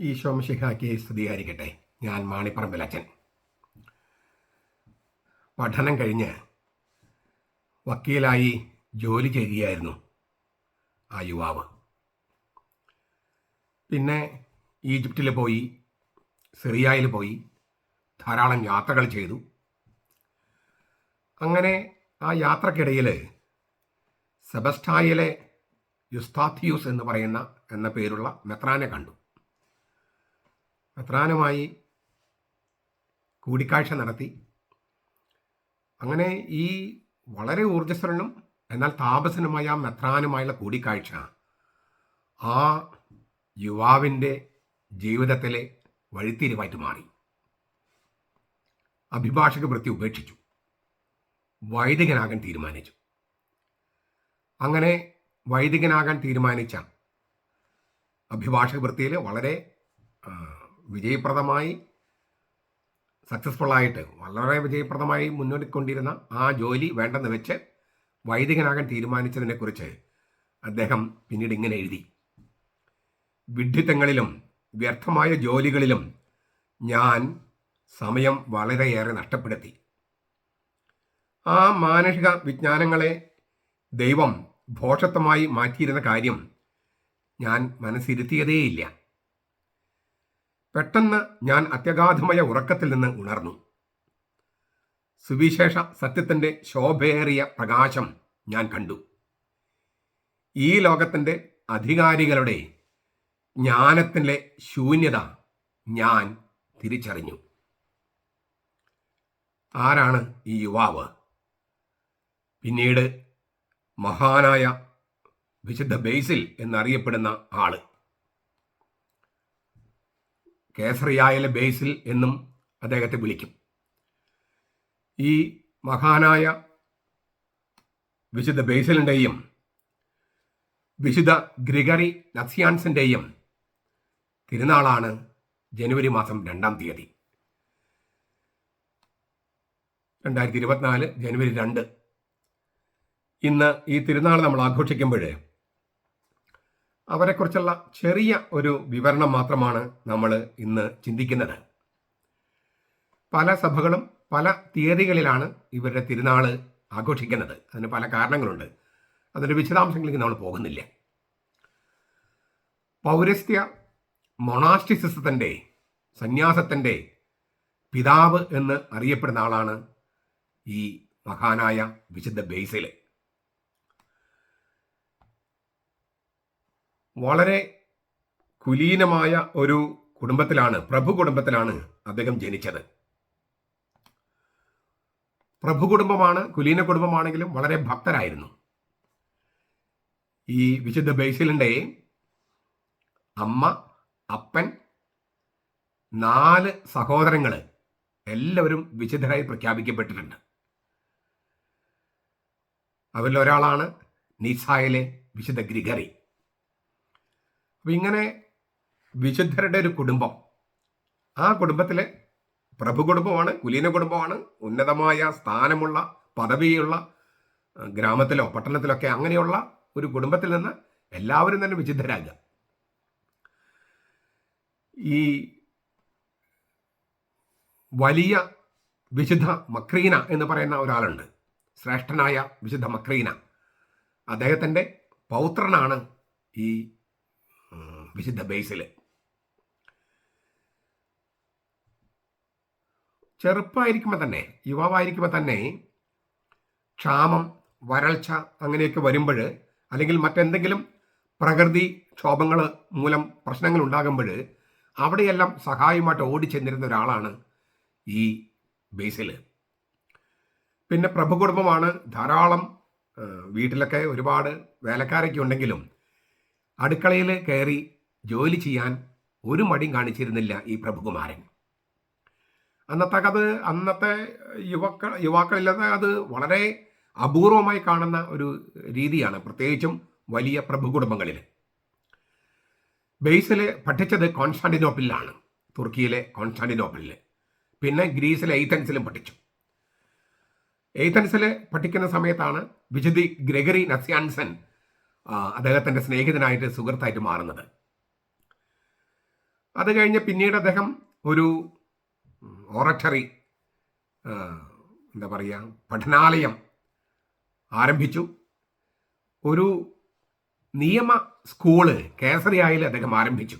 ഈശോമിഷിഹാക്കി സ്തുതിയായിരിക്കട്ടെ. ഞാൻ മാണിപ്പറമ്പിലച്ചൻ പഠനം കഴിഞ്ഞ് വക്കീലായി ജോലി ചെയ്യുകയായിരുന്നു ആ യുവാവ്. പിന്നെ ഈജിപ്തിൽ പോയി സിറിയയിൽ പോയി ധാരാളം യാത്രകൾ ചെയ്തു. അങ്ങനെ ആ യാത്രക്കിടയിൽ സെബസ്റ്റായിലെ യുസ്താത്തിയൂസ് എന്ന് പറയുന്ന എന്ന പേരുള്ള മെത്രാനെ കണ്ടു. മെത്രാനുമായി കൂടിക്കാഴ്ച നടത്തി. അങ്ങനെ ഈ വളരെ ഊർജസ്വലനും എന്നാൽ താപസനുമായ ആ മെത്രാനുമായുള്ള കൂടിക്കാഴ്ച ആ യുവാവിന്റെ ജീവിതത്തിലെ വഴിത്തിരിവായിട്ട് മാറി. അഭിഭാഷക വൃത്തി ഉപേക്ഷിച്ചു. വൈദികനാകാൻ തീരുമാനിച്ചു. അങ്ങനെ വൈദികനാകാൻ തീരുമാനിച്ച അഭിഭാഷക വൃത്തിയിൽ വളരെ വിജയപ്രദമായി സക്സസ്ഫുള്ളായിട്ട് വളരെ വിജയപ്രദമായി മുന്നോട്ടിക്കൊണ്ടിരുന്ന ആ ജോലി വേണ്ടെന്ന് വെച്ച് വൈദികനാകാൻ തീരുമാനിച്ചതിനെക്കുറിച്ച് അദ്ദേഹം പിന്നീട് ഇങ്ങനെ എഴുതി. വിഡ്ഢിത്തങ്ങളിലും വ്യർത്ഥമായ ജോലികളിലും ഞാൻ സമയം വളരെയേറെ നഷ്ടപ്പെടുത്തി. ആ മാനസിക വിജ്ഞാനങ്ങളെ ദൈവം ഭോഷത്വമായി മാറ്റിയിരുന്ന കാര്യം ഞാൻ മനസ്സിരുത്തിയതേയില്ല. പെട്ടെന്ന് ഞാൻ അത്യഗാധമായ ഉറക്കത്തിൽ നിന്ന് ഉണർന്നു. സുവിശേഷ സത്യത്തിന്റെ ശോഭയേറിയ പ്രകാശം ഞാൻ കണ്ടു. ഈ ലോകത്തിന്റെ അധികാരികളുടെ ജ്ഞാനത്തിലെ ശൂന്യത ഞാൻ തിരിച്ചറിഞ്ഞു. ആരാണ് ഈ യുവാവ്? പിന്നീട് മഹാനായ വിശുദ്ധ ബേസിൽ എന്നറിയപ്പെടുന്ന ആൾ. കേസറിയായിലെ ബേസിൽ എന്നും അദ്ദേഹത്തെ വിളിക്കും. ഈ മഹാനായ വിശുദ്ധ ബേസിലിന്റെയും വിശുദ്ധ ഗ്രിഗറി നക്സിയാൻസിന്റെയും തിരുനാളാണ് ജനുവരി മാസം രണ്ടാം തീയതി. രണ്ടായിരത്തി ഇരുപത്തിനാല് ജനുവരി രണ്ട്. ഇന്ന് ഈ തിരുനാൾ നമ്മൾ ആഘോഷിക്കുമ്പോൾ അവരെക്കുറിച്ചുള്ള ചെറിയ ഒരു വിവരണം മാത്രമാണ് നമ്മൾ ഇന്ന് ചിന്തിക്കുന്നത്. പല സഭകളും പല തീയതികളിലാണ് ഇവരുടെ തിരുനാൾ ആഘോഷിക്കുന്നത്. അതിന് പല കാരണങ്ങളുണ്ട്. അതിന്റെ വിശദാംശങ്ങളിലേക്ക് നമ്മൾ പോകുന്നില്ല. പൗരസ്ത്യ മൊണാസ്റ്റിസിസത്തിന്റെ സന്യാസത്തിന്റെ പിതാവ് എന്ന് അറിയപ്പെടുന്ന ആളാണ് ഈ മഹാനായ വിശുദ്ധ ബേസിൽ വളരെ കുലീനമായ ഒരു കുടുംബത്തിലാണ് പ്രഭു കുടുംബത്തിലാണ് അദ്ദേഹം ജനിച്ചത്. പ്രഭു കുടുംബമാണ് കുലീന കുടുംബമാണെങ്കിലും വളരെ ഭക്തരായിരുന്നു. ഈ വിശുദ്ധ ബേസിലിന്റെ അമ്മ അപ്പൻ നാല് സഹോദരങ്ങൾ എല്ലാവരും വിശുദ്ധരായി പ്രഖ്യാപിക്കപ്പെട്ടിട്ടുണ്ട്. അവരിൽ ഒരാളാണ് നീസായിലെ വിശുദ്ധ ഗ്രിഗറി. അപ്പൊ ഇങ്ങനെ വിശുദ്ധരുടെ ഒരു കുടുംബം. ആ കുടുംബത്തിലെ പ്രഭു കുടുംബമാണ് കുലീന കുടുംബമാണ്. ഉന്നതമായ സ്ഥാനമുള്ള പദവിയുള്ള ഗ്രാമത്തിലോ പട്ടണത്തിലൊക്കെ അങ്ങനെയുള്ള ഒരു കുടുംബത്തിൽ നിന്ന് എല്ലാവരും തന്നെ വിശുദ്ധരാകുക. ഈ വലിയ വിശുദ്ധ മക്രീന എന്ന് പറയുന്ന ഒരാളുണ്ട്. ശ്രേഷ്ഠനായ വിശുദ്ധ മക്രീന. അദ്ദേഹത്തിന്റെ പൗത്രനാണ് ഈ വിശുദ്ധ ബേസിൽ ചെറുപ്പമായിരിക്കുമ്പോൾ തന്നെ യുവാവായിരിക്കുമ്പോൾ തന്നെ ക്ഷാമം വരൾച്ച അങ്ങനെയൊക്കെ വരുമ്പോൾ അല്ലെങ്കിൽ മറ്റെന്തെങ്കിലും പ്രകൃതി ക്ഷോഭങ്ങൾ മൂലം പ്രശ്നങ്ങൾ ഉണ്ടാകുമ്പോൾ അവിടെയെല്ലാം സഹായമായിട്ട് ഓടിച്ചെന്നിരുന്ന ഒരാളാണ് ഈ ബേസിൽ. പിന്നെ പ്രഭു കുടുംബമാണ്. ധാരാളം വീട്ടിലൊക്കെ ഒരുപാട് വേലക്കാരൊക്കെ ഉണ്ടെങ്കിലും അടുക്കളയിൽ കയറി ജോലി ചെയ്യാൻ ഒരു മടിയും കാണിച്ചിരുന്നില്ല ഈ പ്രഭുകുമാരൻ. അന്നത്തെ കഥ അന്നത്തെ യുവക്കൾ യുവാക്കളില്ലാതെ അത് വളരെ അപൂർവമായി കാണുന്ന ഒരു രീതിയാണ് പ്രത്യേകിച്ചും വലിയ പ്രഭു കുടുംബങ്ങളിൽ ബേസിൽ പഠിച്ചത് കോൺസ്റ്റാന്റിനോപ്പിളിലാണ് തുർക്കിയിലെ കോൺസ്റ്റാന്റിനോപ്പിളിൽ പിന്നെ ഗ്രീസിലെ എയ്തൻസിലും പഠിച്ചു. എയ്തൻസിൽ പഠിക്കുന്ന സമയത്താണ് വിശുദ്ധി ഗ്രെഗറി നസ്യാൻസൻ അദ്ദേഹത്തിന്റെ സ്നേഹിതനായിട്ട് സുഹൃത്തായിട്ട് മാറുന്നത്. അത് കഴിഞ്ഞ് പിന്നീട് അദ്ദേഹം ഒരു ഓറട്ടറി എന്താ പറയുക പഠനാലയം ആരംഭിച്ചു. ഒരു നിയമ സ്കൂൾ കേസരിയായിൽ അദ്ദേഹം ആരംഭിച്ചു.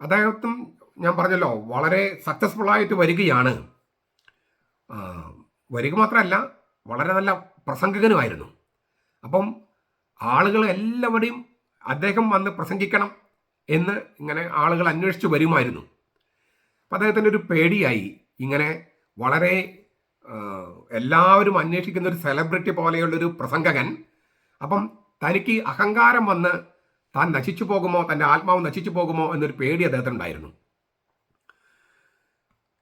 അദ്ദേഹത്തും ഞാൻ പറഞ്ഞല്ലോ വളരെ സക്സസ്ഫുൾ ആയിട്ട് വരികയാണ്. വരിക മാത്രമല്ല വളരെ നല്ല പ്രസംഗകനുമായിരുന്നു. അപ്പം ആളുകൾ എല്ലാവരെയും അദ്ദേഹം വന്ന് പ്രസംഗിക്കണം എന്ന് ഇങ്ങനെ ആളുകൾ അന്വേഷിച്ച് വരുമായിരുന്നു. അപ്പം അദ്ദേഹത്തിന്റെ ഒരു പേടിയായി. ഇങ്ങനെ വളരെ എല്ലാവരും അന്വേഷിക്കുന്ന ഒരു സെലിബ്രിറ്റി പോലെയുള്ളൊരു പ്രസംഗകൻ. അപ്പം തനിക്ക് അഹങ്കാരം വന്ന് താൻ നശിച്ചു പോകുമോ തന്റെ ആത്മാവ് നശിച്ചു പോകുമോ എന്നൊരു പേടി അദ്ദേഹത്തിനുണ്ടായിരുന്നു.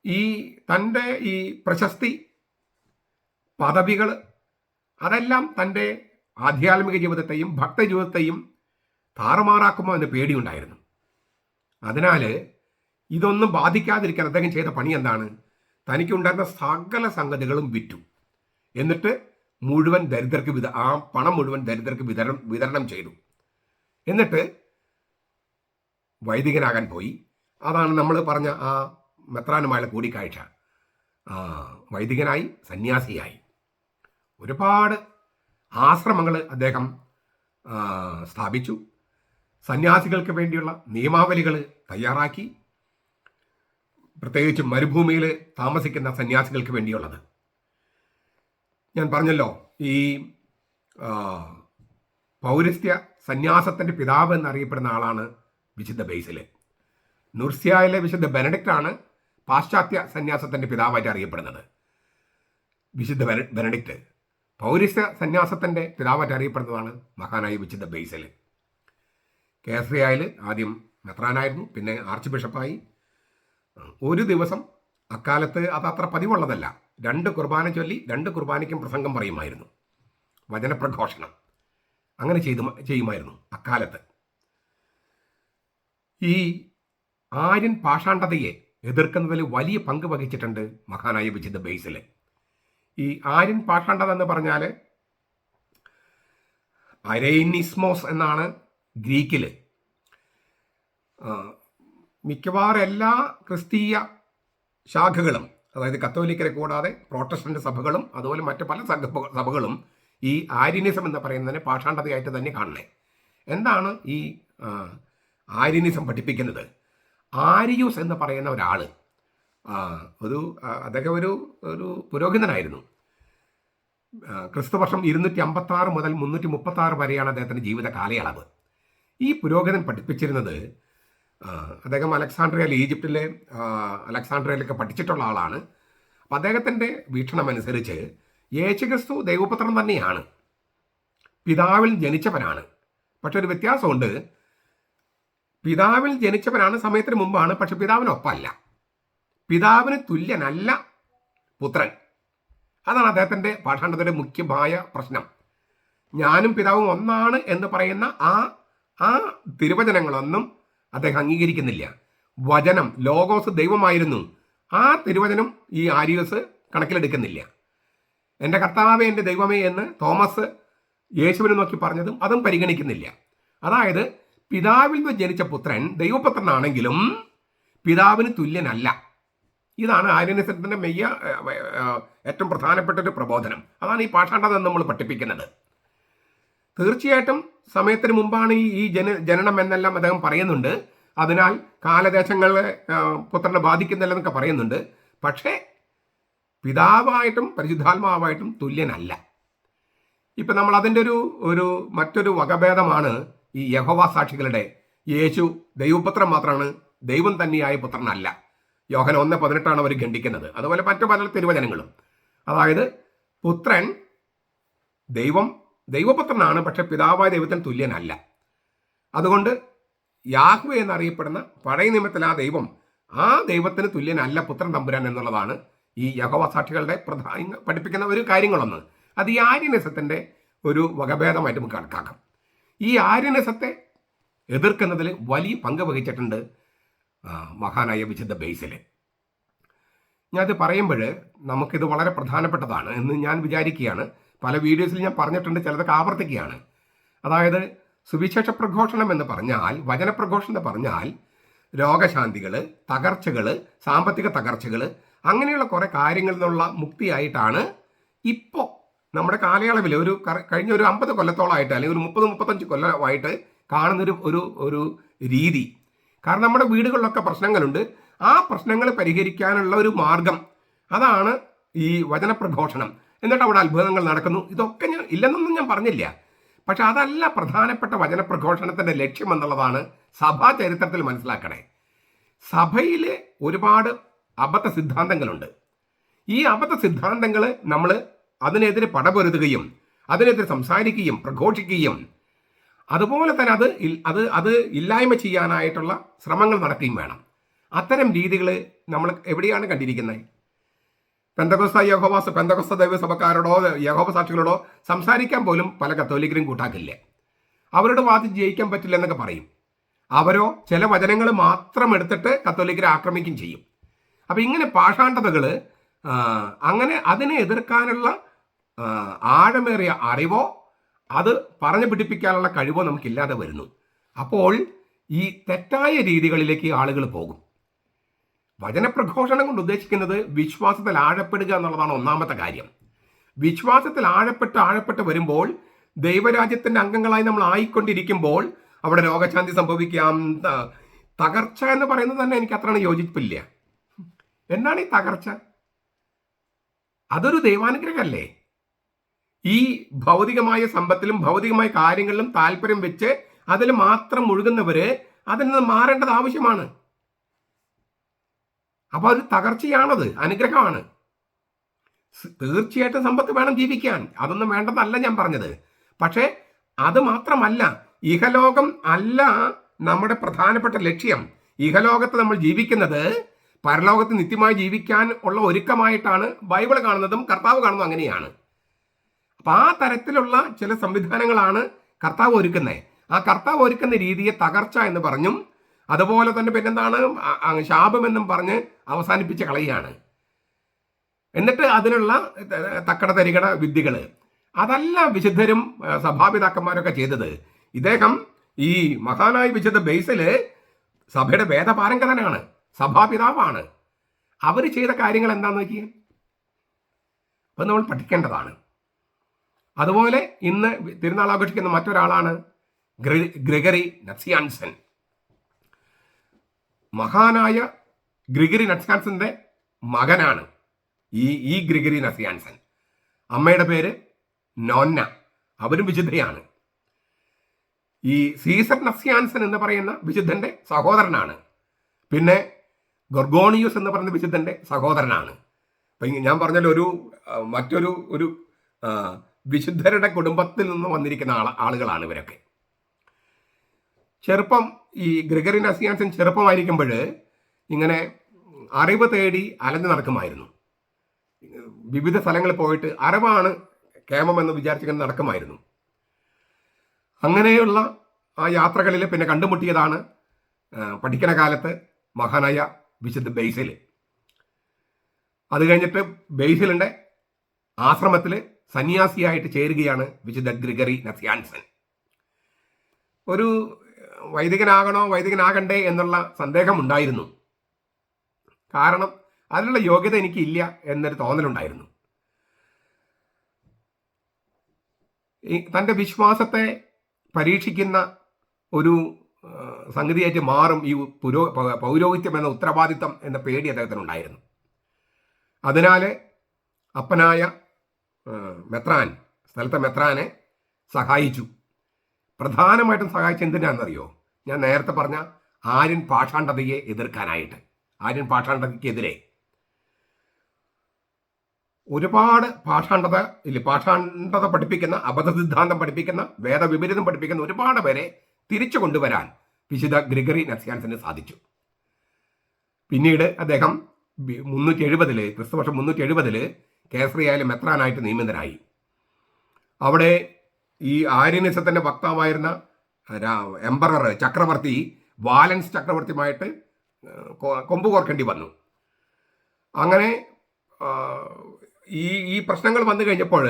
ഈ തന്റെ ഈ പ്രശസ്തി പദവികൾ അതെല്ലാം തന്റെ ആധ്യാത്മിക ജീവിതത്തെയും ഭക്ത ജീവിതത്തെയും താറുമാറാക്കുമോ എന്ന് പേടിയുണ്ടായിരുന്നു. അതിനാൽ ഇതൊന്നും ബാധിക്കാതിരിക്കാൻ അദ്ദേഹം ചെയ്ത പണി എന്താണ്? തനിക്കുണ്ടായിരുന്ന സകല സംഗതികളും വിറ്റു. എന്നിട്ട് മുഴുവൻ ദരിദ്രർക്ക് വിത ആ പണം മുഴുവൻ ദരിദ്രർക്ക് വിതരണം വിതരണം ചെയ്തു. എന്നിട്ട് വൈദികനാകാൻ പോയി. അതാണ് നമ്മൾ പറഞ്ഞ ആ മെത്രാനുമായുള്ള കൂടിക്കാഴ്ച. വൈദികനായി സന്യാസിയായി. ഒരുപാട് ആശ്രമങ്ങൾ അദ്ദേഹം സ്ഥാപിച്ചു. സന്യാസികൾക്ക് വേണ്ടിയുള്ള നിയമാവലികൾ തയ്യാറാക്കി പ്രത്യേകിച്ച് മരുഭൂമിയിൽ താമസിക്കുന്ന സന്യാസികൾക്ക് വേണ്ടിയുള്ളത്. ഞാൻ പറഞ്ഞല്ലോ ഈ പൗരസ്ത്യ സന്യാസത്തിന്റെ പിതാവ് എന്നറിയപ്പെടുന്ന ആളാണ് വിശുദ്ധ ബേസിൽ നുർസ്യായിലെ വിശുദ്ധ ബെനഡിക്റ്റ് ആണ് പാശ്ചാത്യ സന്യാസത്തിന്റെ പിതാവായിട്ട് അറിയപ്പെടുന്നത്. വിശുദ്ധ ബെന- ബെനഡിക്റ്റ് പൗരസ്ത്യ സന്യാസത്തിന്റെ പിതാവായിട്ട് അറിയപ്പെടുന്നതാണ് മഹാനായി വിശുദ്ധ ബേസിൽ കേസറിയായിൽ ആദ്യം മെത്രാനായിരുന്നു പിന്നെ ആർച്ച് ബിഷപ്പായി. ഒരു ദിവസം അക്കാലത്ത് അത് അത്ര പതിവുള്ളതല്ല. രണ്ട് കുർബാന ചൊല്ലി രണ്ട് കുർബാനയ്ക്കും പ്രസംഗം പറയുമായിരുന്നു. വചനപ്രഘോഷണം. അങ്ങനെ ചെയ്തു ചെയ്യുമായിരുന്നു അക്കാലത്ത്. ഈ ആര്യൻ പാഷാണ്ഡതയെ എതിർക്കുന്നതിൽ വലിയ പങ്ക് വഹിച്ചിട്ടുണ്ട് മഹാനായ വിശുദ്ധ ബേസിൽ ഈ ആര്യൻ പാഷാണ്ഡത എന്ന് പറഞ്ഞാൽ അരൈനിസ്മോസ് എന്നാണ് ഗ്രീക്കിൽ മിക്കവാറും എല്ലാ ക്രിസ്തീയ ശാഖകളും അതായത് കത്തോലിക്കരെ കൂടാതെ പ്രോട്ടസ്റ്റന്റ് സഭകളും അതുപോലെ മറ്റ് പല സഭ- സഭകളും ഈ ആര്യനിസം എന്ന് പറയുന്നതിനെ പാഷാണ്ഡതയായിട്ട് തന്നെ കാണണേ. എന്താണ് ഈ ആര്യനിസം പഠിപ്പിക്കുന്നത്? ആരിയൂസ് എന്ന് പറയുന്ന ഒരാൾ ഒരു അദ്ദേഹം ഒരു ഒരു പുരോഹിതനായിരുന്നു. ക്രിസ്തുവർഷം ഇരുന്നൂറ്റി അമ്പത്തി ആറ് മുതൽ മുന്നൂറ്റി മുപ്പത്തി ആറ് വരെയാണ് അദ്ദേഹത്തിന്റെ ജീവിത കാലയളവ്. ഈ പുരോഹിതൻ പഠിപ്പിച്ചിരുന്നത് അദ്ദേഹം അലക്സാണ്ട്രിയയിൽ ഈജിപ്തിലെ അലക്സാണ്ട്രിയയിലൊക്കെ പഠിച്ചിട്ടുള്ള ആളാണ്. അപ്പം അദ്ദേഹത്തിന്റെ വീക്ഷണം അനുസരിച്ച് യേശുക്രിസ്തു ദൈവപുത്രൻ തന്നെയാണ്. പിതാവിൽ ജനിച്ചവനാണ്. പക്ഷെ ഒരു വ്യത്യാസമുണ്ട്. പിതാവിൽ ജനിച്ചവനാണ് സമയത്തിന് മുമ്പാണ് പക്ഷെ പിതാവിനൊപ്പമല്ല. പിതാവിന് തുല്യനല്ല പുത്രൻ. അതാണ് അദ്ദേഹത്തിന്റെ പാഠാണ്ടത്തിന്റെ മുഖ്യമായ പ്രശ്നം. ഞാനും പിതാവും ഒന്നാണ് എന്ന് പറയുന്ന ആ ആ തിരുവചനങ്ങളൊന്നും അദ്ദേഹം അംഗീകരിക്കുന്നില്ല. വചനം ലോകോസ് ദൈവമായിരുന്നു. ആ തിരുവചനം ഈ ആര്യോസ് കണക്കിലെടുക്കുന്നില്ല. എന്റെ കർത്താവേ എന്റെ ദൈവമേ എന്ന് തോമസ് യേശുവിനെ നോക്കി പറഞ്ഞതും അതും പരിഗണിക്കുന്നില്ല. അതായത് പിതാവിൽ നിന്ന് ജനിച്ച പുത്രൻ ദൈവപുത്രനാണെങ്കിലും പിതാവിന് തുല്യനല്ല. ഇതാണ് ആര്യനിസത്തിന്റെ മെയ്യ ഏറ്റവും പ്രധാനപ്പെട്ട ഒരു പ്രബോധനം. അതാണ് ഈ പാഠാണ്ടത നമ്മൾ പഠിപ്പിക്കുന്നത്. തീർച്ചയായിട്ടും സമയത്തിന് മുമ്പാണ് ഈ ജന ജനനം എന്നെല്ലാം അദ്ദേഹം പറയുന്നുണ്ട്. അതിനാൽ കാലദേശങ്ങളെ പുത്രനെ പുത്രനെ ബാധിക്കുന്നില്ലെന്നൊക്കെ പറയുന്നുണ്ട്. പക്ഷേ പിതാവായിട്ടും പരിശുദ്ധാത്മാവായിട്ടും തുല്യനല്ല. ഇപ്പം നമ്മൾ അതിന്റെ ഒരു ഒരു മറ്റൊരു വകഭേദമാണ് ഈ യഹോവ സാക്ഷികളുടെ യേശു ദൈവപുത്രൻ മാത്രമാണ് ദൈവം തന്നെയായ പുത്രനല്ല. യോഹന ഒന്ന് പതിനെട്ടാണ് അവർ ഖണ്ഡിക്കുന്നത്. അതുപോലെ മറ്റു പല തിരുവചനങ്ങളും. അതായത് പുത്രൻ ദൈവം ദൈവപുത്രനാണ് പക്ഷെ പിതാവായ ദൈവത്തിന് തുല്യനല്ല. അതുകൊണ്ട് യാഹ്വ എന്നറിയപ്പെടുന്ന പഴയ നിയമത്തിൽ ആ ദൈവം ആ ദൈവത്തിന് തുല്യനല്ല പുത്രൻ തമ്പുരാൻ എന്നുള്ളതാണ് ഈ യഹോവ സാക്ഷികളുടെ പ്രധാന പഠിപ്പിക്കുന്ന ഒരു കാര്യങ്ങളൊന്ന്. അത് ഈ ആര്യനിസത്തിന്റെ ഒരു വകഭേദമായിട്ട് നമുക്ക് കണക്കാക്കാം. ഈ ആര്യനിസത്തെ എതിർക്കുന്നതിൽ വലിയ പങ്ക് വഹിച്ചിട്ടുണ്ട് മഹാനായ വിശുദ്ധ ബേസിൽ ഞാനത് പറയുമ്പോൾ നമുക്കിത് വളരെ പ്രധാനപ്പെട്ടതാണ് എന്ന് ഞാൻ വിചാരിക്കുകയാണ്. പല വീഡിയോസിൽ ഞാൻ പറഞ്ഞിട്ടുണ്ട് ചിലതൊക്കെ ആവർത്തിക്കുകയാണ്. അതായത് സുവിശേഷ പ്രഘോഷണം എന്ന് പറഞ്ഞാൽ വചനപ്രഘോഷണം എന്ന് പറഞ്ഞാൽ രോഗശാന്തികൾ തകർച്ചകൾ സാമ്പത്തിക തകർച്ചകൾ അങ്ങനെയുള്ള കുറേ കാര്യങ്ങളിൽ നിന്നുള്ള മുക്തിയായിട്ടാണ് ഇപ്പോൾ നമ്മുടെ കാലയളവിൽ ഒരു കഴിഞ്ഞ ഒരു അമ്പത് കൊല്ലത്തോളമായിട്ട് അല്ലെങ്കിൽ ഒരു മുപ്പത് മുപ്പത്തഞ്ച് കൊല്ലമായിട്ട് കാണുന്നൊരു ഒരു ഒരു രീതി. കാരണം നമ്മുടെ വീടുകളിലൊക്കെ പ്രശ്നങ്ങളുണ്ട്. ആ പ്രശ്നങ്ങൾ പരിഹരിക്കാനുള്ള ഒരു മാർഗം അതാണ് ഈ വചനപ്രഘോഷണം എന്നിട്ട് അവിടെ അത്ഭുതങ്ങൾ നടക്കുന്നു. ഇതൊക്കെ ഞാൻ ഇല്ലെന്നൊന്നും ഞാൻ പറഞ്ഞില്ല. പക്ഷെ അതല്ല പ്രധാനപ്പെട്ട വചനപ്രഘോഷണത്തിന്റെ ലക്ഷ്യം എന്നുള്ളതാണ് സഭാ ചരിത്രത്തിൽ മനസ്സിലാക്കണേ. സഭയിൽ ഒരുപാട് അബദ്ധ സിദ്ധാന്തങ്ങളുണ്ട്. ഈ അബദ്ധ സിദ്ധാന്തങ്ങൾ നമ്മൾ അതിനെതിരെ പടപൊരുതുകയും അതിനെതിരെ സംസാരിക്കുകയും പ്രഘോഷിക്കുകയും അതുപോലെ തന്നെ അത് അത് അത് ഇല്ലായ്മ ചെയ്യാനായിട്ടുള്ള ശ്രമങ്ങൾ നടക്കുകയും വേണം. അത്തരം രീതികൾ നമ്മൾ എവിടെയാണ് കണ്ടിരിക്കുന്നത്? പെന്തകോസ്ത യഹോവാസ പെന്തകോസ്ത ദൈവസഭക്കാരോടോ യഹോവ സാക്ഷികളോടോ സംസാരിക്കാൻ പോലും പല കത്തോലിക്കരും കൂട്ടാക്കില്ലേ. അവരുടെ വാദം ജയിക്കാൻ പറ്റില്ല എന്നൊക്കെ പറയും. അവരോ ചില വചനങ്ങൾ മാത്രം എടുത്തിട്ട് കത്തോലിക്കരെ ആക്രമിക്കുകയും ചെയ്യും. അപ്പം ഇങ്ങനെ പാഷാണ്ഡതകൾ അങ്ങനെ അതിനെ എതിർക്കാനുള്ള ആഴമേറിയ അറിവോ അത് പറഞ്ഞു പിടിപ്പിക്കാനുള്ള കഴിവോ നമുക്കില്ലാതെ വരുന്നു. അപ്പോൾ ഈ തെറ്റായ രീതികളിലേക്ക് ആളുകൾ പോകും. വചനപ്രഘോഷണം കൊണ്ട് ഉദ്ദേശിക്കുന്നത് വിശ്വാസത്തിൽ ആഴപ്പെടുക എന്നുള്ളതാണ് ഒന്നാമത്തെ കാര്യം. വിശ്വാസത്തിൽ ആഴപ്പെട്ട് ആഴപ്പെട്ട് വരുമ്പോൾ ദൈവരാജ്യത്തിന്റെ അംഗങ്ങളായി നമ്മൾ ആയിക്കൊണ്ടിരിക്കുമ്പോൾ അവിടെ രോഗശാന്തി സംഭവിക്കാം. തകർച്ച എന്ന് പറയുന്നത് തന്നെ എനിക്ക് അത്രയാണ് യോജിപ്പില്ല. എന്നാണ് ഈ തകർച്ച? അതൊരു ദൈവാനുഗ്രഹമല്ലേ? ഈ ഭൗതികമായ സമ്പത്തിലും ഭൗതികമായ കാര്യങ്ങളിലും താല്പര്യം വെച്ച് അതിൽ മാത്രം മുഴുകുന്നവര് അതിൽ നിന്ന് മാറേണ്ടത് ആവശ്യമാണ്. അപ്പൊ അത് തകർച്ചയാണത് അനുഗ്രഹമാണ്. തീർച്ചയായിട്ടും സമ്പത്ത് വേണം ജീവിക്കാൻ. അതൊന്നും വേണ്ടതല്ല ഞാൻ പറഞ്ഞത്. പക്ഷേ അത് മാത്രമല്ല ഇഹലോകം അല്ല നമ്മുടെ പ്രധാനപ്പെട്ട ലക്ഷ്യം. ഇഹലോകത്ത് നമ്മൾ ജീവിക്കുന്നത് പരലോകത്ത് നിത്യമായി ജീവിക്കാൻ ഉള്ള ഒരുക്കമായിട്ടാണ് ബൈബിൾ കാണുന്നതും കർത്താവ് കാണുന്നതും അങ്ങനെയാണ്. അപ്പൊ ആ തരത്തിലുള്ള ചില സംവിധാനങ്ങളാണ് കർത്താവ് ഒരുക്കുന്നത് ആ കർത്താവ് ഒരുക്കുന്ന രീതിയെ തകർച്ച എന്ന് പറഞ്ഞും അതുപോലെ തന്നെ പിന്നെന്താണ്? ശാപമെന്നും പറഞ്ഞ് അവസാനിപ്പിച്ച കളയുകയാണ് എന്നിട്ട് അതിനുള്ള തക്കട തരികട വിദ്യകൾ അതല്ല വിശുദ്ധരും സഭാപിതാക്കന്മാരൊക്കെ ചെയ്തത്. ഇദ്ദേഹം ഈ മഹാനായ വിശുദ്ധ ബേസിൽ സഭയുടെ വേദപാരംഗതനാണ് സഭാപിതാവാണ്. അവർ ചെയ്ത കാര്യങ്ങൾ എന്താന്ന് നോക്കിയേ? അപ്പം നമ്മൾ പഠിക്കേണ്ടതാണ്. അതുപോലെ ഇന്ന് തിരുനാൾ ആഘോഷിക്കുന്ന മറ്റൊരാളാണ് ഗ്രി- ഗ്രിഗറി നക്സിയാൻസൻ മഹാനായ ഗ്രിഗറി നസ്യാൻസന്റെ മകനാണ് ഈ ഈ ഗ്രിഗറി നസ്യാൻസൻ. അമ്മയുടെ പേര് നോന്ന. അവരും വിശുദ്ധയാണ്. ഈ സീസർ നസ്യാൻസൻ എന്ന് പറയുന്ന വിശുദ്ധന്റെ സഹോദരനാണ്. പിന്നെ ഗൊർഗോണിയൂസ് എന്ന് പറയുന്ന വിശുദ്ധന്റെ സഹോദരനാണ്. അപ്പം ഞാൻ പറഞ്ഞല്ലോ ഒരു മറ്റൊരു ഒരു വിശുദ്ധരുടെ കുടുംബത്തിൽ നിന്ന് വന്നിരിക്കുന്ന ആളുകളാണ് ഇവരൊക്കെ. ചെറുപ്പം ഈ ഗ്രിഗറി അസിയാൻസൻ ചെറുപ്പമായിരിക്കുമ്പോൾ ഇങ്ങനെ അറിവ് തേടി അലഞ്ഞു നടക്കുമായിരുന്നു. വിവിധ സ്ഥലങ്ങളിൽ പോയിട്ട് അറിവാണ് കേമമെന്ന് വിചാരിച്ചിങ്ങനെ നടക്കുമായിരുന്നു. അങ്ങനെയുള്ള ആ യാത്രകളിൽ പിന്നെ കണ്ടുമുട്ടിയതാണ് പഠിക്കണ കാലത്ത് മഹാനായ വിശുദ്ധ ബെയ്സിൽ. അത് കഴിഞ്ഞിട്ട് ബെയ്സിലിന്റെ ആശ്രമത്തിൽ സന്യാസിയായിട്ട് ചേരുകയാണ് വിശുദ്ധ ഗ്രിഗറി നസിയാൻസൻ. ഒരു വൈദികനാകണോ വൈദികനാകണ്ടേ എന്നുള്ള സന്ദേഹമുണ്ടായിരുന്നു. കാരണം അതിനുള്ള യോഗ്യത എനിക്കില്ല എന്നൊരു തോന്നലുണ്ടായിരുന്നു. തന്റെ വിശ്വാസത്തെ പരീക്ഷിക്കുന്ന ഒരു സംഗതിയായിട്ട് മാറും ഈ പുരോ പൗരോഹിത്യം എന്ന ഉത്തരവാദിത്തം എന്ന പേടി അദ്ദേഹത്തിനുണ്ടായിരുന്നു. അതിനാൽ അപ്പനായ മെത്രാൻ സ്ഥലത്തെ മെത്രാനെ സഹായിച്ചു. പ്രധാനമായിട്ടും സഹായിച്ച എന്തിനാണെന്നറിയോ? ഞാൻ നേരത്തെ പറഞ്ഞ ആര്യൻ പാഷാണ്ഡതയെ എതിർക്കാനായിട്ട്. ആര്യൻ പാഷാണ്ഡതയ്ക്കെതിരെ. ഒരുപാട് പാഷാണ്ഡത ഇല്ല പാഷാണ്ഡത പഠിപ്പിക്കുന്ന അബദ്ധ സിദ്ധാന്തം പഠിപ്പിക്കുന്ന വേദവിപരീതം പഠിപ്പിക്കുന്ന ഒരുപാട് പേരെ തിരിച്ചു കൊണ്ടുവരാൻ വിശുദ്ധ ഗ്രിഗറി നസ്യാൻസിന് സാധിച്ചു. പിന്നീട് അദ്ദേഹം മുന്നൂറ്റി എഴുപതിൽ ക്രിസ്തുവർഷം മുന്നൂറ്റി എഴുപതിൽ കേസറിയായാലും മെത്രാനായിട്ട് നിയമിതനായി. അവിടെ ഈ ആര്യനിസത്തിന്റെ വക്താവായിരുന്ന എംപറർ ചക്രവർത്തി വാലൻസ് ചക്രവർത്തിയുമായിട്ട് കൊമ്പ് കോർക്കേണ്ടി വന്നു. അങ്ങനെ ഈ ഈ പ്രശ്നങ്ങൾ വന്നു കഴിഞ്ഞപ്പോൾ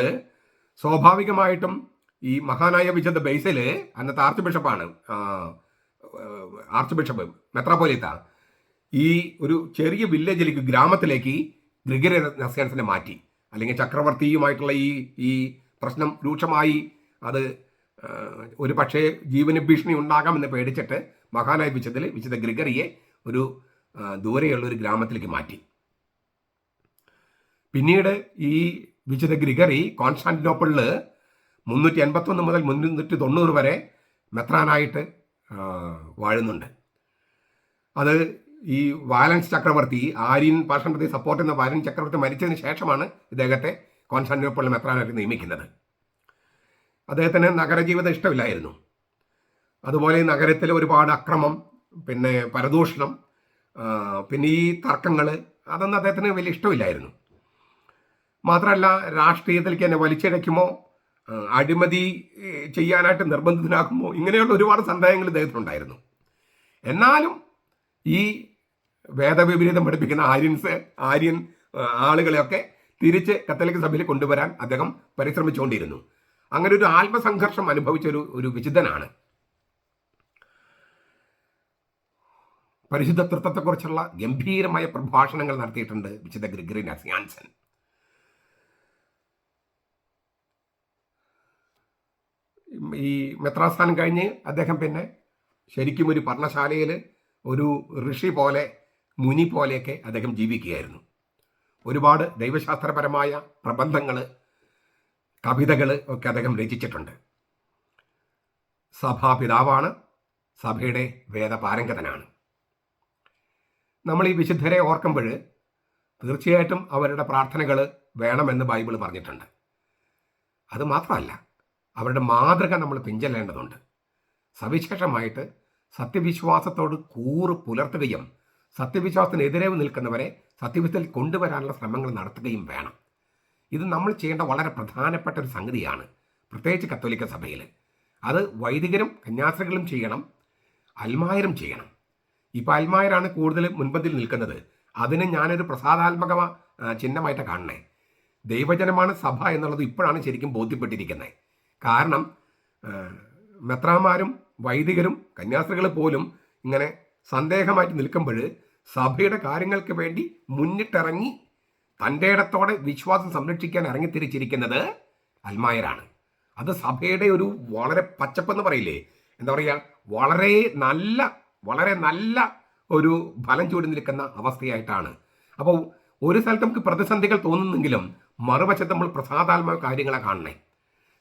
സ്വാഭാവികമായിട്ടും ഈ മഹാനായ വിശുദ്ധ ബേസിൽ അന്നത്തെ ആർച്ച് ബിഷപ്പാണ് ആർച്ച് ബിഷപ്പ് മെത്രാപോലിത്ത ഈ ഒരു ചെറിയ വില്ലേജിലേക്ക് ഗ്രാമത്തിലേക്ക് ഗ്രിഗറി നസ്യാൻസിനെ മാറ്റി. അല്ലെങ്കിൽ ചക്രവർത്തിയുമായിട്ടുള്ള ഈ ഈ പ്രശ്നം രൂക്ഷമായി അത് ഒരു പക്ഷേ ജീവന ഭീഷണി ഉണ്ടാകാമെന്ന് പേടിച്ചിട്ട് മഹാനായ വിശുദ്ധൽ വിശുദ്ധ ഗ്രിഗറിയെ ഒരു ദൂരെയുള്ള ഒരു ഗ്രാമത്തിലേക്ക് മാറ്റി. പിന്നീട് ഈ വിശുദ്ധ ഗ്രിഗറി കോൺസ്റ്റാന്റിനോപ്പിളിൽ മുന്നൂറ്റി എൺപത്തൊന്ന് മുതൽ മുന്നൂറ്റി തൊണ്ണൂറ് വരെ മെത്രാനായിട്ട് വാഴുന്നുണ്ട്. അത് ഈ വാലൻസ് ചക്രവർത്തി ആര്യൻ പാഷണത്തെ സപ്പോർട്ട് ചെയ്യുന്ന വാലൻ ചക്രവർത്തി മരിച്ചതിന് ശേഷമാണ് ഇദ്ദേഹത്തെ കോൺസ്റ്റാന്റിനോപ്പിളിൽ മെത്രാനായിട്ട് നിയമിക്കുന്നത്. അദ്ദേഹത്തിന് നഗരജീവിതം ഇഷ്ടമില്ലായിരുന്നു. അതുപോലെ നഗരത്തിലെ ഒരുപാട് അക്രമം പിന്നെ പരദൂഷണം പിന്നെ ഈ തർക്കങ്ങൾ അതൊന്നും അദ്ദേഹത്തിന് വലിയ ഇഷ്ടമില്ലായിരുന്നു. മാത്രമല്ല രാഷ്ട്രീയത്തിലേക്ക് എന്നെ വലിച്ചിഴയ്ക്കുമോ അഴിമതി ചെയ്യാനായിട്ട് നിർബന്ധിതനാക്കുമോ ഇങ്ങനെയുള്ള ഒരുപാട് സന്ദേഹങ്ങൾ ഇദ്ദേഹത്തിനുണ്ടായിരുന്നു. എന്നാലും ഈ വേദവിപരീതം പഠിപ്പിക്കുന്ന ആര്യൻസ് ആര്യൻ ആളുകളെയൊക്കെ തിരിച്ച് കത്തോലിക്ക സഭയിൽ കൊണ്ടുവരാൻ അദ്ദേഹം പരിശ്രമിച്ചുകൊണ്ടിരുന്നു. അങ്ങനെ ഒരു ആത്മസംഘർഷം അനുഭവിച്ച ഒരു ഒരു വിചിതനാണ് പരിശുദ്ധ തൃത്വത്തെക്കുറിച്ചുള്ള ഗംഭീരമായ പ്രഭാഷണങ്ങൾ നടത്തിയിട്ടുണ്ട് വിശുദ്ധ ഗ്രിഗറി നസിയാൻസൻ ഈ മെത്രാസ്ഥാനം കഴിഞ്ഞ് അദ്ദേഹം പിന്നെ ശരിക്കും ഒരു പർണശാലയിൽ ഒരു ഋഷി പോലെ മുനി പോലെയൊക്കെ അദ്ദേഹം ജീവിക്കുകയായിരുന്നു. ഒരുപാട് ദൈവശാസ്ത്രപരമായ പ്രബന്ധങ്ങൾ കവിതകൾ ഒക്കെ അദ്ദേഹം രചിച്ചിട്ടുണ്ട്. സഭാപിതാവാണ് സഭയുടെ വേദപാരംഗതനാണ്. നമ്മൾ ഈ വിശുദ്ധരെ ഓർക്കുമ്പോൾ തീർച്ചയായിട്ടും അവരുടെ പ്രാർത്ഥനകൾ വേണമെന്ന് ബൈബിൾ പറഞ്ഞിട്ടുണ്ട്. അത് മാത്രമല്ല അവരുടെ മാതൃക നമ്മൾ പിഞ്ചൊല്ലേണ്ടതുണ്ട് സവിശേഷമായിട്ട് സത്യവിശ്വാസത്തോട് കൂറ് പുലർത്തുകയും സത്യവിശ്വാസത്തിനെതിരെ നിൽക്കുന്നവരെ സത്യവിശ്വത്തിൽ കൊണ്ടുവരാനുള്ള ശ്രമങ്ങൾ നടത്തുകയും വേണം. ഇത് നമ്മൾ ചെയ്യേണ്ട വളരെ പ്രധാനപ്പെട്ട ഒരു സംഗതിയാണ്. പ്രത്യേകിച്ച് കത്തോലിക്ക സഭയിൽ അത് വൈദികരും കന്യാസ്ത്രീകളും ചെയ്യണം അൽമായരും ചെയ്യണം. ഇപ്പം അൽമായരാണ് കൂടുതൽ മുൻപന്തിൽ നിൽക്കുന്നത്. അതിനെ ഞാനൊരു പ്രസാദാത്മക ചിഹ്നമായിട്ട് കാണണേ ദൈവജനമാണ് സഭ എന്നുള്ളത് ഇപ്പോഴാണ് ശരിക്കും ബോധ്യപ്പെട്ടിരിക്കുന്നത് കാരണം മെത്രാമാരും വൈദികരും കന്യാസ്ത്രീകൾ പോലും ഇങ്ങനെ സന്ദേഹമായിട്ട് നിൽക്കുമ്പോൾ സഭയുടെ കാര്യങ്ങൾക്ക് വേണ്ടി മുന്നിട്ടിറങ്ങി തന്റെ ഇടത്തോടെ വിശ്വാസം സംരക്ഷിക്കാൻ ഇറങ്ങിത്തിരിച്ചിരിക്കുന്നത് അൽമായരാണ്. അത് സഭയുടെ ഒരു വളരെ പച്ചപ്പെന്ന് പറയില്ലേ? എന്താ പറയുക വളരെ നല്ല വളരെ നല്ല ഒരു ഫലം ചൂടി നിൽക്കുന്ന അവസ്ഥയായിട്ടാണ്. അപ്പോൾ ഒരു സ്ഥലത്ത് നമുക്ക് പ്രതിസന്ധികൾ തോന്നുന്നെങ്കിലും മറുവശത്ത് നമ്മൾ പ്രസാദാത്മക കാര്യങ്ങളെ കാണണേ.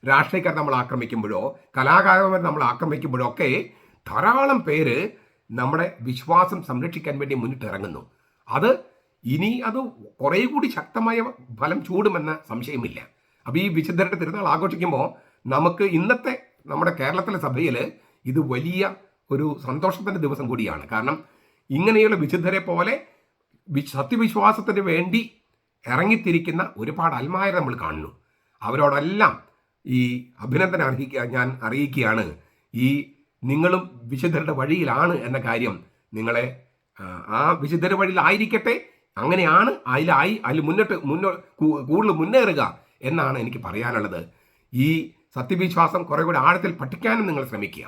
രാഷ്ട്രീയക്കാർ നമ്മൾ ആക്രമിക്കുമ്പോഴോ കലാകാരന്മാർ നമ്മൾ ആക്രമിക്കുമ്പോഴോ ഒക്കെ ധാരാളം പേര് നമ്മുടെ വിശ്വാസം സംരക്ഷിക്കാൻ വേണ്ടി മുന്നിട്ടിറങ്ങുന്നു. അത് ഇനി അത് കുറേ കൂടി ശക്തമായ ഫലം ചൂടുമെന്ന സംശയമില്ല. അപ്പോൾ ഈ വിശുദ്ധരുടെ തിരുനാൾ ആഘോഷിക്കുമ്പോൾ നമുക്ക് ഇന്നത്തെ നമ്മുടെ കേരളത്തിലെ സഭയിൽ ഇത് വലിയ ഒരു സന്തോഷത്തിന്റെ ദിവസം കൂടിയാണ്. കാരണം ഇങ്ങനെയുള്ള വിശുദ്ധരെ പോലെ സത്യവിശ്വാസത്തിന് വേണ്ടി ഇറങ്ങിത്തിരിക്കുന്ന ഒരുപാട് അൽമാരെ നമ്മൾ കാണുന്നു. അവരോടെല്ലാം ഈ അഭിനന്ദനം അർഹിക്കുക ഞാൻ അറിയിക്കുകയാണ്. ഈ നിങ്ങളും വിശുദ്ധരുടെ വഴിയിലാണ് എന്ന കാര്യം നിങ്ങളെ ആ വിശുദ്ധരുടെ വഴിയിലായിരിക്കട്ടെ അങ്ങനെയാണ് അതിലായി അതിൽ മുന്നോട്ട് മുന്നോ കൂടുതൽ മുന്നേറുക എന്നാണ് എനിക്ക് പറയാനുള്ളത്. ഈ സത്യവിശ്വാസം കുറേ കൂടി ആഴത്തിൽ പഠിക്കാനും നിങ്ങൾ ശ്രമിക്കുക.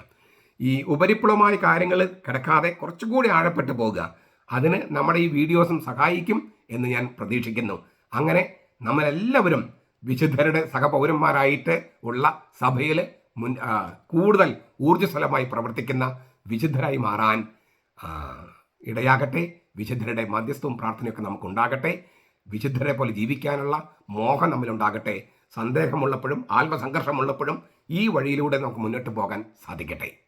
ഈ ഉപരിപ്ലവമായ കാര്യങ്ങൾ കിടക്കാതെ കുറച്ചുകൂടി ആഴപ്പെട്ടു പോകുക അതിന് നമ്മുടെ ഈ വീഡിയോസും സഹായിക്കും എന്ന് ഞാൻ പ്രതീക്ഷിക്കുന്നു. അങ്ങനെ നമ്മളെല്ലാവരും വിശുദ്ധരുടെ സഹപൗരന്മാരായിട്ട് ഉള്ള സഭയിൽ മുൻ കൂടുതൽ ഊർജസ്വലമായി പ്രവർത്തിക്കുന്ന വിശുദ്ധരായി മാറാൻ ഇടയാകട്ടെ. വിശുദ്ധരുടെ മധ്യസ്ഥവും പ്രാർത്ഥനയൊക്കെ നമുക്കുണ്ടാകട്ടെ. വിശുദ്ധരെ പോലെ ജീവിക്കാനുള്ള മോഹം നമ്മളുണ്ടാകട്ടെ സന്ദേഹമുള്ളപ്പോഴും ആത്മസംഘർഷമുള്ളപ്പോഴും ഈ വഴിയിലൂടെ നമുക്ക് മുന്നോട്ട് പോകാൻ സാധിക്കട്ടെ.